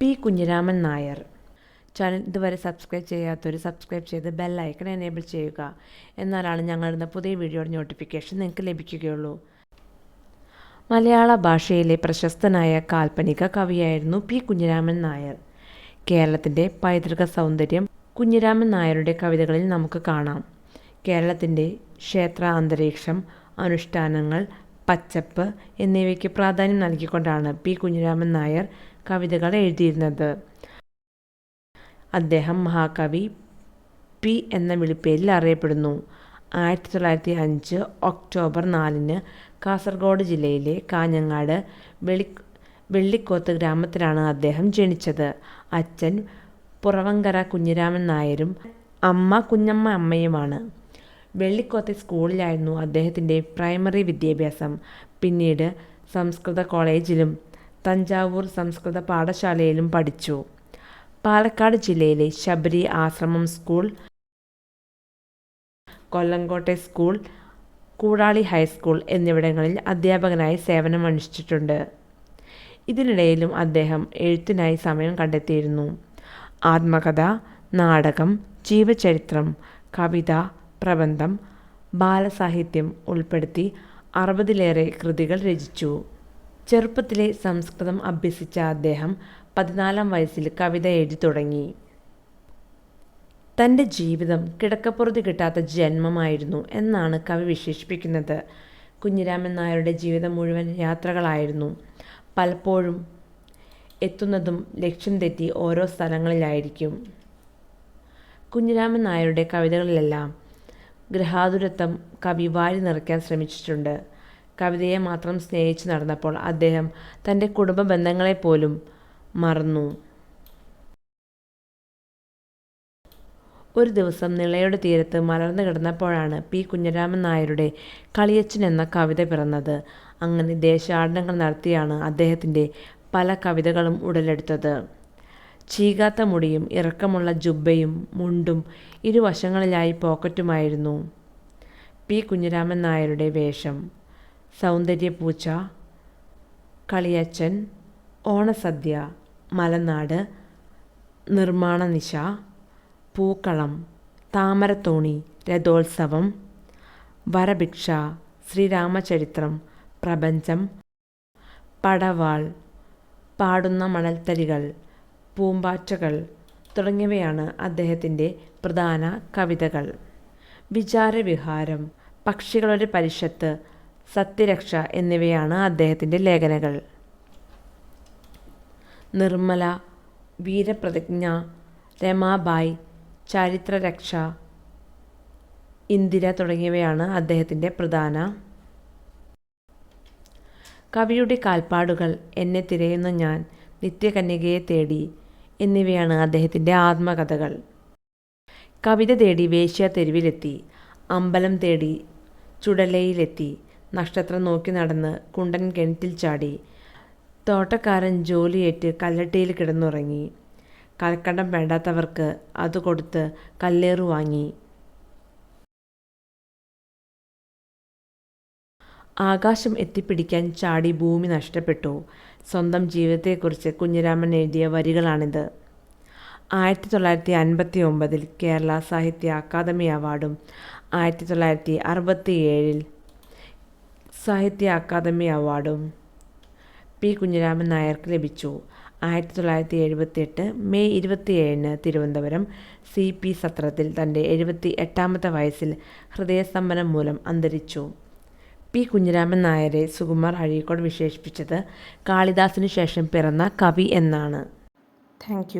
P Kunhiraman Nair. Channel ഇതുവരെ subscribe ചെയ്യാത്തവർ subscribe ചെയ്ത് ബെല്ലൈക്കൺ എനേബിൾ ചെയ്യുക. എന്നാലാണ് ഞങ്ങളുടെ പുതിയ വീഡിയോയുടെ നോട്ടിഫിക്കേഷൻ നിങ്ങൾക്ക് ലഭിക്കുകയുള്ളൂ. മലയാള ഭാഷയിലെ പ്രശസ്തനായ കാൽപ്പനിക കവിയായിരുന്നു പി കുഞ്ഞിരാമൻ നായർ. കേരളത്തിന്റെ പൈതൃക സൗന്ദര്യം കുഞ്ഞിരാമൻ നായരുടെ കവിതകളിൽ നമുക്ക് കാണാം. കേരളത്തിന്റെ ക്ഷേത്ര അന്തരീക്ഷം അനുഷ്ഠാനങ്ങൾ പച്ചപ്പ് എന്നിവയ്ക്ക് പ്രാധാന്യം നൽകിക്കൊണ്ടാണ് പി കുഞ്ഞിരാമൻ നായർ കവിതകൾ എഴുതിയിരുന്നത്. അദ്ദേഹം മഹാകവി പി എന്ന വിളിപ്പേരിൽ അറിയപ്പെടുന്നു. ആയിരത്തി തൊള്ളായിരത്തി അഞ്ച് ഒക്ടോബർ നാലിന് കാസർഗോഡ് ജില്ലയിലെ കാഞ്ഞങ്ങാട് വെളി വെള്ളിക്കോത്ത് ഗ്രാമത്തിലാണ് അദ്ദേഹം ജനിച്ചത്. അച്ഛൻ പുറവങ്കര കുഞ്ഞിരാമൻ നായരും അമ്മ കുഞ്ഞമ്മ അമ്മയുമാണ്. വെള്ളിക്കോത്തെ സ്കൂളിലായിരുന്നു അദ്ദേഹത്തിന്റെ പ്രൈമറി വിദ്യാഭ്യാസം. പിന്നീട് സംസ്കൃത കോളേജിലും തഞ്ചാവൂർ സംസ്കൃത പാഠശാലയിലും പഠിച്ചു. പാലക്കാട് ജില്ലയിലെ ശബരി ആശ്രമം സ്കൂൾ കൊല്ലങ്കോട്ടെ സ്കൂൾ കൂടാളി ഹൈസ്കൂൾ എന്നിവിടങ്ങളിൽ അധ്യാപകനായി സേവനമനുഷ്ഠിച്ചിട്ടുണ്ട്. ഇതിനിടയിലും അദ്ദേഹം എഴുത്തിനായി സമയം കണ്ടെത്തിയിരുന്നു. ആത്മകഥ നാടകം ജീവചരിത്രം കവിത പ്രബന്ധം ബാലസാഹിത്യം ഉൾപ്പെടുത്തി അറുപതിലേറെ കൃതികൾ രചിച്ചു. ചെറുപ്പത്തിലെ സംസ്കൃതം അഭ്യസിച്ച അദ്ദേഹം പതിനാലാം വയസ്സിൽ കവിത എഴുതി തുടങ്ങി. തന്റെ ജീവിതം കിടക്കപ്പുറത്ത് കിട്ടാത്ത ജന്മമായിരുന്നു എന്നാണ് കവി വിശേഷിപ്പിക്കുന്നത്. കുഞ്ഞിരാമൻ നായരുടെ ജീവിതം മുഴുവൻ യാത്രകളായിരുന്നു. പലപ്പോഴും എത്തുന്നതും ലക്ഷ്യം തെറ്റി ഓരോ സ്ഥലങ്ങളിലായിരിക്കും. കുഞ്ഞിരാമൻ നായരുടെ കവിതകളിലെല്ലാം ഗൃഹാതുരത്വം കവി വാരി നിറയ്ക്കാൻ ശ്രമിച്ചിട്ടുണ്ട്. കവിതയെ മാത്രം സ്നേഹിച്ചു നടന്നപ്പോൾ അദ്ദേഹം തന്റെ കുടുംബ ബന്ധങ്ങളെപ്പോലും മറന്നു. ഒരു ദിവസം നിളയുടെ തീരത്ത് മലർന്നു കിടന്നപ്പോഴാണ് പി. കുഞ്ഞരാമൻ നായരുടെ കളിയച്ചൻ എന്ന കവിത പിറന്നത്. അങ്ങനെ ദേശാടനങ്ങൾ നടത്തിയാണ് അദ്ദേഹത്തിന്റെ പല കവിതകളും ഉടലെടുത്തത്. ചീകാത്ത മുടിയും ഇറക്കമുള്ള ജുബ്ബയും മുണ്ടും ഇരുവശങ്ങളിലായി പോക്കറ്റുമായിരുന്നു. പി. കുഞ്ഞിരാമൻ നായരുടെ വേഷം. സൗന്ദര്യപൂച്ച കളിയച്ചൻ ഓണസദ്യ മലനാട് നിർമ്മാണ നിശ പൂക്കളം താമരത്തോണി രഥോത്സവം വരഭിക്ഷ ശ്രീരാമചരിത്രം പ്രപഞ്ചം പടവാൾ പാടുന്ന മണൽത്തരികൾ പൂമ്പാറ്റകൾ തുടങ്ങിയവയാണ് അദ്ദേഹത്തിന്റെ പ്രധാന കവിതകൾ. വിചാരവിഹാരം പക്ഷികളുടെ പരിഷത്ത് സത്യരക്ഷ എന്നിവയാണ് അദ്ദേഹത്തിന്റെ ലേഖനകൾ നിർമ്മല വീരപ്രതിജ്ഞ രമാബായ് ചരിത്രരക്ഷ ഇന്ദിര തുടങ്ങിയവയാണ് അദ്ദേഹത്തിന്റെ പ്രധാന കവിയുടെ കാൽപ്പാടുകൾ. എന്നെ തിരയുന്ന ഞാൻ നിത്യകന്യകയെ തേടി എന്നിവയാണ് അദ്ദേഹത്തിന്റെ ആത്മകഥകൾ. കവിത തേടി വേശ്യ തെരുവിലെത്തി അമ്പലം തേടി ചുടലയിലെത്തി നക്ഷത്രം നോക്കി നടന്ന് കുണ്ടൻ കിണറ്റിൽ ചാടി. തോട്ടക്കാരൻ ജോലിയേറ്റ് കല്ലട്ടിയിൽ കിടന്നുറങ്ങി. കൽക്കണ്ടം വേണ്ടാത്തവർക്ക് അത് കൊടുത്ത് കല്ലേറു വാങ്ങി. ആകാശം എത്തിപ്പിടിക്കാൻ ചാടി ഭൂമി നഷ്ടപ്പെട്ടു. സ്വന്തം ജീവിതത്തെക്കുറിച്ച് കുഞ്ഞിരാമൻ എഴുതിയ വരികളാണിത്. ആയിരത്തി തൊള്ളായിരത്തി അൻപത്തി ഒമ്പതിൽ കേരള സാഹിത്യ അക്കാദമി അവാർഡും ആയിരത്തി തൊള്ളായിരത്തി അറുപത്തി ഏഴിൽ സാഹിത്യ അക്കാദമി അവാർഡും പി കുഞ്ഞിരാമൻ നായർക്ക് ലഭിച്ചു. ആയിരത്തി തൊള്ളായിരത്തി എഴുപത്തി എട്ട് മെയ് ഇരുപത്തിയേഴിന് തിരുവനന്തപുരം സി പി സത്രത്തിൽ തന്റെ എഴുപത്തി എട്ടാമത്തെ വയസ്സിൽ ഹൃദയസ്തംഭനം മൂലം അന്തരിച്ചു. പി കുഞ്ഞിരാമൻ നായരെ സുകുമാർ അഴീക്കോട് വിശേഷിപ്പിച്ചത് കാളിദാസിനു ശേഷം പിറന്ന കവി എന്നാണ്. താങ്ക്